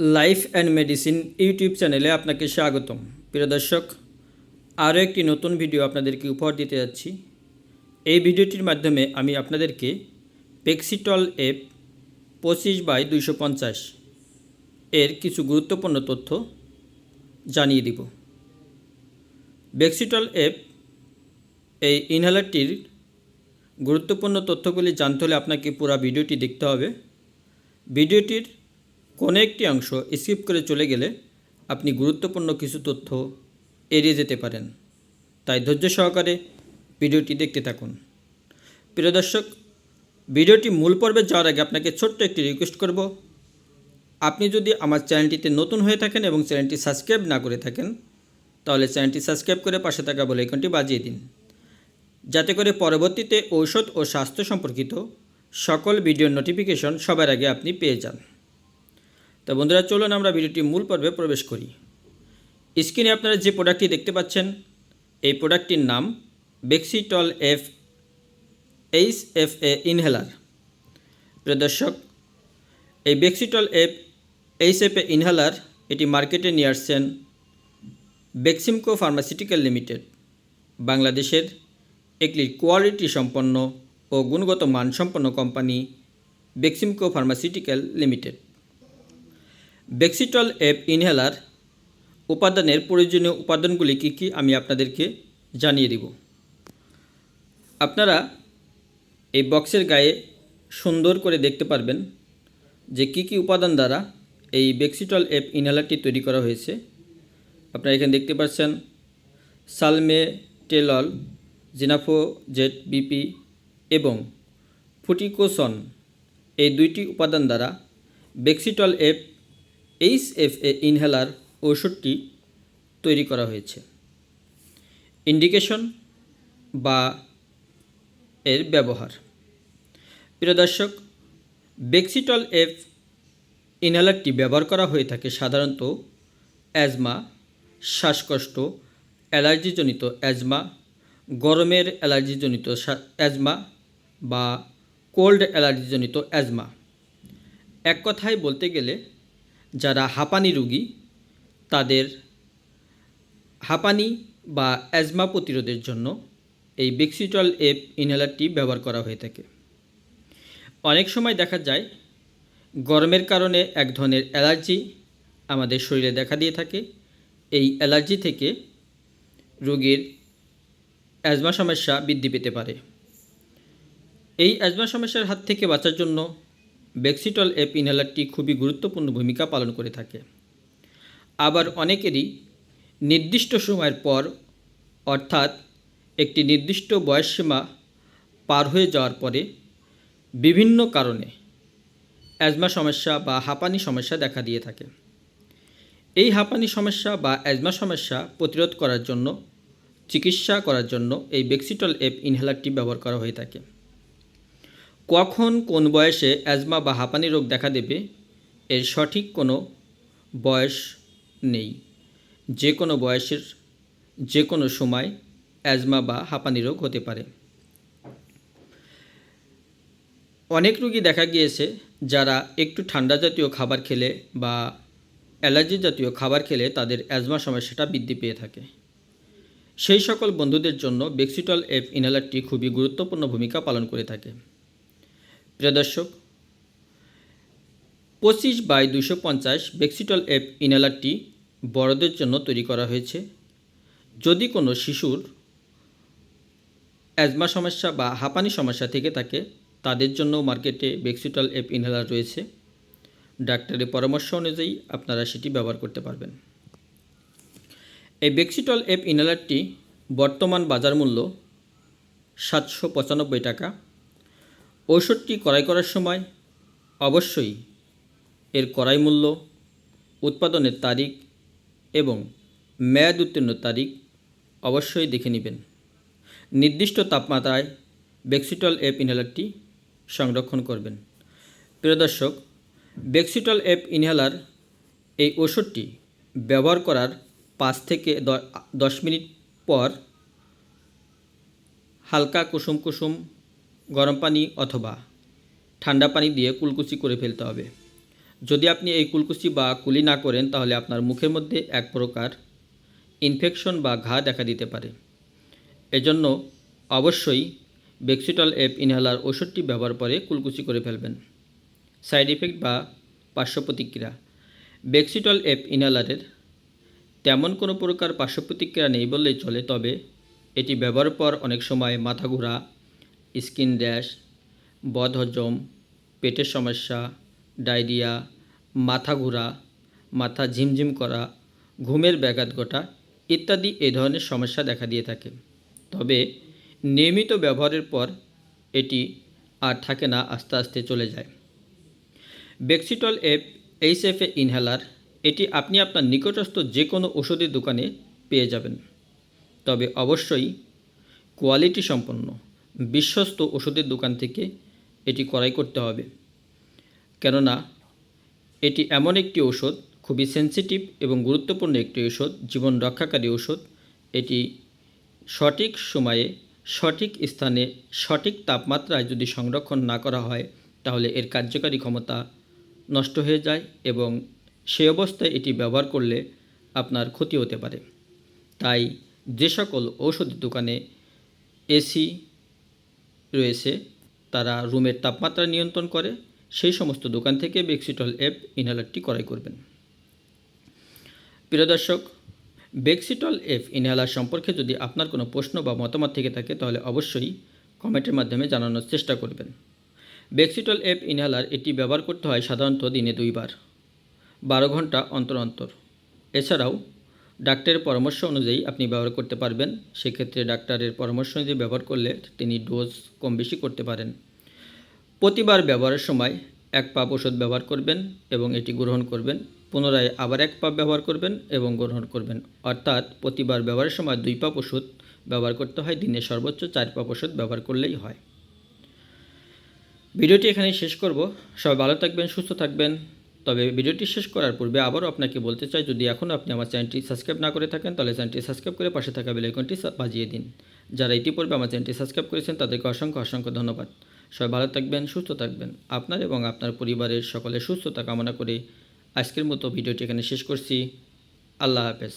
Life and medicine YouTube চ্যানেলে আপনাকে স্বাগতম। প্রিয় দর্শক, আরও একটি নতুন ভিডিও আপনাদেরকে উপহার দিতে যাচ্ছি। এই ভিডিওটির মাধ্যমে আমি আপনাদেরকে পেক্সিটল এপ পঁচিশ বাই দুইশো পঞ্চাশ এর কিছু গুরুত্বপূর্ণ তথ্য জানিয়ে দিব। বেক্সিটল এপ এই ইনহেলারটির গুরুত্বপূর্ণ তথ্যগুলি জানতে হলে আপনাকে পুরো ভিডিওটি দেখতে হবে। ভিডিওটির কোনো একটি অংশ স্কিপ করে চলে গেলে আপনি গুরুত্বপূর্ণ কিছু তথ্য এড়িয়ে যেতে পারেন। তাই ধৈর্য সহকারে ভিডিওটি দেখতে থাকুন। প্রিয় দর্শক, ভিডিওটি মূল পর্বে যাওয়ার আগে আপনাকে ছোট্ট একটি রিকোয়েস্ট করব। আপনি যদি আমার চ্যানেলটিতে নতুন হয়ে থাকেন এবং চ্যানেলটি সাবস্ক্রাইব না করে থাকেন, তাহলে চ্যানেলটি সাবস্ক্রাইব করে পাশে থাকা বলে আইকনটি বাজিয়ে দিন। যাতে করে পরবর্তীতে ঔষধ ও স্বাস্থ্য সম্পর্কিত সকল ভিডিওর নোটিফিকেশন সবার আগে আপনি পেয়ে যান। তো বন্ধুরা, চলুন আমরা ভিডিওটি মূল পর্বে প্রবেশ করি। স্ক্রিনে আপনারা যে প্রোডাক্টটি দেখতে পাচ্ছেন, এই প্রোডাক্টটির নাম Bexitrol F H F A inhaler প্রিয় দর্শক, এই Bexitrol F H F A inhaler এটি মার্কেটে নিয়ে আসছেন বেক্সিমকো ফার্মাসিউটিক্যাল লিমিটেড বাংলাদেশের একটি কোয়ালিটি সম্পন্ন ও গুণগত মানসম্পন্ন company Beximco pharmaceutical limited Bexitrol F inhaler উপাদানের প্রয়োজনীয় উপাদানগুলি কী কী আমি আপনাদেরকে জানিয়ে দিব। আপনারা এই বক্সের গায়ে সুন্দর করে দেখতে পারবেন যে কী কী উপাদান দ্বারা এই বেক্সিটল এপ ইনহেলারটি তৈরি করা হয়েছে। আপনারা এখানে দেখতে পাচ্ছেন সালমে টেলল জিনাফোজেট, বিপি এবং ফুটিকোসন এই দুইটি উপাদান দ্বারা Bexitrol F H F A inhaler ঔষধটি তৈরি করা হয়েছে। ইন্ডিকেশন বা এর ব্যবহার। প্রিয় দর্শক বেক্সিটল এফ ইনহেলারটি ব্যবহার করা হয়ে থাকে সাধারণত অ্যাজমা শ্বাসকষ্ট, অ্যালার্জিজনিত অ্যাজমা গরমের অ্যালার্জিজনিত অ্যাজমা বা কোল্ড অ্যালার্জিজনিত অ্যাজমা এক কথায় বলতে গেলে যারা হাঁপানি রুগী, তাদের হাঁপানি বা অ্যাজমা প্রতিরোধের জন্য এই বেক্সিটল এপ ইনহেলারটি ব্যবহার করা হয়ে থাকে। অনেক সময় দেখা যায়, গরমের কারণে এক ধরনের অ্যালার্জি আমাদের শরীরে দেখা দিয়ে থাকে। এই অ্যালার্জি থেকে রোগীর অ্যাজমা সমস্যা বৃদ্ধি পেতে পারে। এই অ্যাজমা সমস্যার হাত থেকে বাঁচার জন্য বেক্সিটল এপ ইনহেলারটি খুবই গুরুত্বপূর্ণ ভূমিকা পালন করে থাকে। আবার অনেকেরই নির্দিষ্ট সময়ের পর, অর্থাৎ একটি নির্দিষ্ট বয়সসীমা পার হয়ে যাওয়ার পরে বিভিন্ন কারণে অ্যাজমা সমস্যা বা হাঁপানি সমস্যা দেখা দিয়ে থাকে। এই হাঁপানি সমস্যা বা অ্যাজমা সমস্যা প্রতিরোধ করার জন্য, চিকিৎসা করার জন্য এই বেক্সিটল এপ ইনহেলারটি ব্যবহার করা হয়ে থাকে। কখন কোন বয়সে অ্যাজমা বা হাঁপানি রোগ দেখা দেবে, এর সঠিক কোনো বয়স নেই। যে কোনো বয়সের যে কোনো সময় অ্যাজমা বা হাঁপানি রোগ হতে পারে। অনেক রোগী দেখা গিয়েছে যারা একটু ঠান্ডা জাতীয় খাবার খেলে বা অ্যালার্জি জাতীয় খাবার খেলে তাদের অ্যাজমা সমস্যাটা বৃদ্ধি পেয়ে থাকে। সেই সকল বন্ধুদের জন্য বেক্সিটল এফ ইনহেলারটি খুবই গুরুত্বপূর্ণ ভূমিকা পালন করে থাকে। প্রিয় দর্শক, পঁচিশ বাই দুশো পঞ্চাশ বেক্সিটল এপ ইনহেলারটি বড়দের জন্য তৈরি করা হয়েছে। যদি কোনো শিশুর অ্যাজমা সমস্যা বা হাঁপানি সমস্যা থেকে থাকে, তাদের জন্য মার্কেটে বেক্সিটল এপ ইনহেলার রয়েছে। ডাক্তারের পরামর্শ অনুযায়ী আপনারা সেটি ব্যবহার করতে পারবেন। এই বেক্সিটল এপ ইনহেলারটি বর্তমান বাজার মূল্য সাতশো পঁচানব্বই টাকা। ঔষধটি ক্রয় করার সময় অবশ্যই এর ক্রয় মূল্য, উৎপাদনের তারিখ এবং মেয়াদ উত্তীর্ণ তারিখ অবশ্যই দেখে নেবেন। নির্দিষ্ট তাপমাত্রায় বেক্সিটল এপ ইনহেলারটি সংরক্ষণ করবেন। প্রিয় দর্শক, বেক্সিটল এপ ইনহেলার এই ওষুধটি ব্যবহার করার পাঁচ থেকে দশ মিনিট পর হালকা কুসুম কুসুম গরম পানি অথবা ঠান্ডা পানি দিয়ে কুলকুচি করে ফেলতে হবে। যদি আপনি এই কুলকুচি বা কুলি না করেন, তাহলে আপনার মুখের মধ্যে এক প্রকার ইনফেকশন বা ঘা দেখা দিতে পারে। এজন্য অবশ্যই বেক্সিটল এপ ইনহেলার ওষুধটি ব্যবহার করে কুলকুচি করে ফেলবেন। সাইড ইফেক্ট বা পার্শ্ব প্রতিক্রিয়া। বেক্সিটল এপ ইনহেলারের তেমন কোনো প্রকার পার্শ্ব প্রতিক্রিয়া নেই বললেই চলে, তবে এটি ব্যবহার পর অনেক সময় মাথা ঘোরা স্কিন র্যাশ, বদহজম, পেটের সমস্যা, ডায়রিয়া, মাথা ঘোরা, মাথা ঝিমঝিম করা, ঘুমের ব্যাঘাত ঘটা ইত্যাদি এ ধরনের সমস্যা দেখা দিয়ে থাকে। তবে নিয়মিত ব্যবহারের পর এটি আর থাকে না, আস্তে আস্তে চলে যায়। বেক্সিটল এপ এইচএফএ ইনহেলার, এটি আপনি আপনার নিকটস্থ যে কোনো ওষুধের দোকানে পেয়ে যাবেন। তবে অবশ্যই কোয়ালিটি সম্পন্ন। বিশ্বস্ত ওষুধের দোকান থেকে এটি ক্রয় করতে হবে। কেননা, এটি এমন একটি ওষুধ খুবই সেন্সিটিভ এবং গুরুত্বপূর্ণ একটি ওষুধ জীবন রক্ষাকারী ওষুধ এটি সঠিক সময়ে, সঠিক স্থানে, সঠিক তাপমাত্রায় যদি সংরক্ষণ না করা হয়, তাহলে এর কার্যকারী ক্ষমতা নষ্ট হয়ে যায় এবং সেই অবস্থায় এটি ব্যবহার করলে আপনার ক্ষতি হতে পারে। তাই যে সকল ঔষধের দোকানে এসি রয়েছে, তারা রুমের তাপমাত্রা নিয়ন্ত্রণ করে, সেই সমস্ত দোকান থেকে বেক্সিটল অ্যাপ ইনহেলারটি ক্রয় করবেন। প্রিয় দর্শক, বেক্সিটল এফ ইনহেলার সম্পর্কে যদি আপনার কোনো প্রশ্ন বা মতামত থেকে থাকে, তাহলে অবশ্যই কমেন্টের মাধ্যমে জানানোর চেষ্টা করবেন। বেক্সিটল এফ ইনহেলার এটি ব্যবহার করতে হয় সাধারণত দিনে দুইবার, বারো ঘণ্টা অন্তর অন্তর। এছাড়াও ডাক্তারের পরামর্শ অনুযায়ী আপনি ব্যবহার করতে পারবেন। সেক্ষেত্রে ডাক্তারের পরামর্শ অনুযায়ী ব্যবহার করলে তিনি ডোজ কম বেশি করতে পারেন। প্রতিবার ব্যবহারের সময় এক পাপ ওষুধ ব্যবহার করবেন এবং এটি গ্রহণ করবেন। পুনরায় আবার এক পাপ ব্যবহার করবেন এবং গ্রহণ করবেন। অর্থাৎ প্রতিবার ব্যবহারের সময় দুই পাপ ওষুধ ব্যবহার করতে হয়, দিনে সর্বোচ্চ চার পাপ ওষুধ ব্যবহার করলেই হয়। ভিডিওটি এখানেই শেষ করব। সবাই ভালো থাকবেন, সুস্থ থাকবেন। তবে ভিডিওটি শেষ করার পূর্বে আবারও আপনাকে বলতে চাই, যদি এখনও আপনি আমার চ্যানেলটি সাবস্ক্রাইব না করে থাকেন, তাহলে চ্যানেলটি সাবস্ক্রাইব করে পাশে থাকা বেলাইকনটি বাজিয়ে দিন। যারা ইতিপূর্বে আমার চ্যানেলটি সাবস্ক্রাইব করেছেন, তাদেরকে অসংখ্য অসংখ্য ধন্যবাদ। সবাই ভালো থাকবেন, সুস্থ থাকবেন। আপনার এবং আপনার পরিবারের সকলে সুস্থতা কামনা করে আজকের মতো ভিডিওটি এখানে শেষ করছি। আল্লাহ হাফেজ।